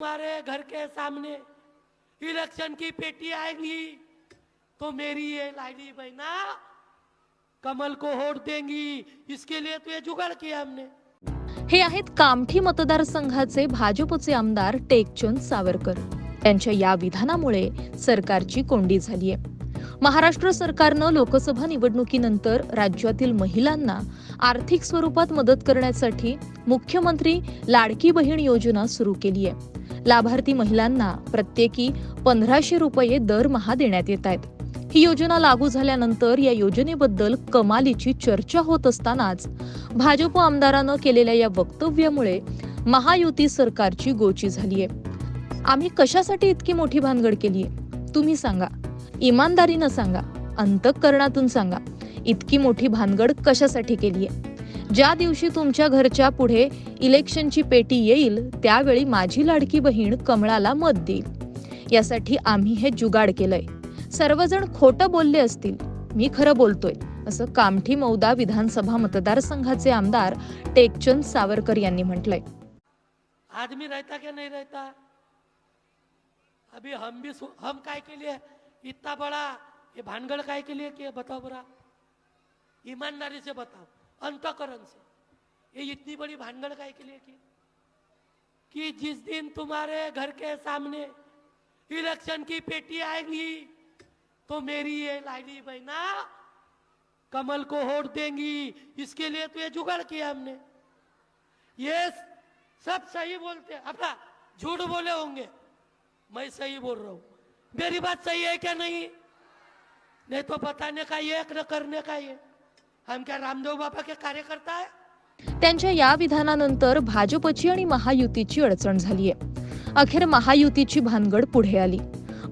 हमारे घर के सामने इलेक्शन की पेटी आएगी तो मेरी ये लाडली बहना कमल को वोट देंगी। इसके लिए तो ये जुगाड़ किया हमने। हे आहेत कामठी मतदारसंघाचे भाजपचे आमदार टेकचंद सावरकर. त्यांच्या या विधानामुळे सरकारची कोंडी झालीय. महाराष्ट्र सरकारनं लोकसभा निवडणुकीनंतर राज्यातील महिलांना आर्थिक स्वरूपात मदत करण्यासाठी मुख्यमंत्री लाडकी बहीण योजना सुरू केली आहे लाभार्थी महिलांना प्रत्येकी पंधराशे रुपये दरमहा देण्यात येत आहेत. ही योजना लागू झाल्यानंतर या योजनेबद्दल कमालीची चर्चा होत असतानाच भाजप आमदारानं केलेल्या या वक्तव्यामुळे महायुती सरकारची गोची झालीय. आम्ही कशासाठी इतकी मोठी भानगड केलीय? तुम्ही सांगा. इमानदारीनं सांगा. अंतःकरणातून सांगा. इतकी मोठी भानगड कशासाठी केलीय? ज्या दिवशी तुमच्या घरच्या पुढे इलेक्शनची पेटी येईल त्यावेळी माझी लाडकी बहीण कमळाला मत देईल. यासाठी आम्ही हे जुगाड केलंय. सर्वजण खोटं बोलले असतील मी खरं बोलतोय असं कामठी मौदा विधानसभा मतदारसंघाचे आमदार टेकचंद सावरकर यांनी म्हटलंय. आदमी रहता क्या नहीं रहता? अभी हम भी हम काय के लिए इतना बड़ा ये भानगड़ काय के लिए किया बताओ बरा? ईमानदारी से बताओ. अंतकरण से। ये इतनी बड़ी भानगड़ काय के लिए की कि जिस दिन तुम्हारे घर के सामने इलेक्शन की पेटी आएगी तो मेरी ये लाडली बहना कमल को वोट देंगी। इसके लिए तो ये जुगाड़ किया हमने। ये सब सही बोलते हैं। अपना झूठ बोले होंगे। मैं सही बोल रहा हूँ। मेरी बात सही है क्या नहीं? नहीं तो बताने का ये, न करने का ये। हम क्या रामदेव बाबा के कार्यकर्ता है? त्यांच्या या विधानानंतर भाजपची आणि महायुतीची अडचण झालीय अखेर महायुतीची भानगड पुढे आली.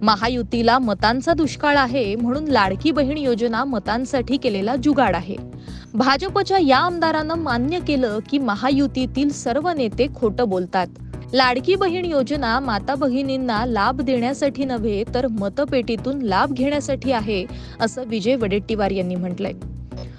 महायुतीला मतांचा दुष्काळ आहे म्हणून लाडकी बहीण योजना मतांसाठी केलेला जुगाड आहे. भाजपच्या या आमदारानं मान्य केलं की महायुतीतील सर्व नेते खोटं बोलतात. लाडकी बहीण योजना माता भगिनींना लाभ देण्यासाठी नव्हे तर मतपेटीतून लाभ घेण्यासाठी आहे असं विजय वडेट्टीवार यांनी म्हटलंय.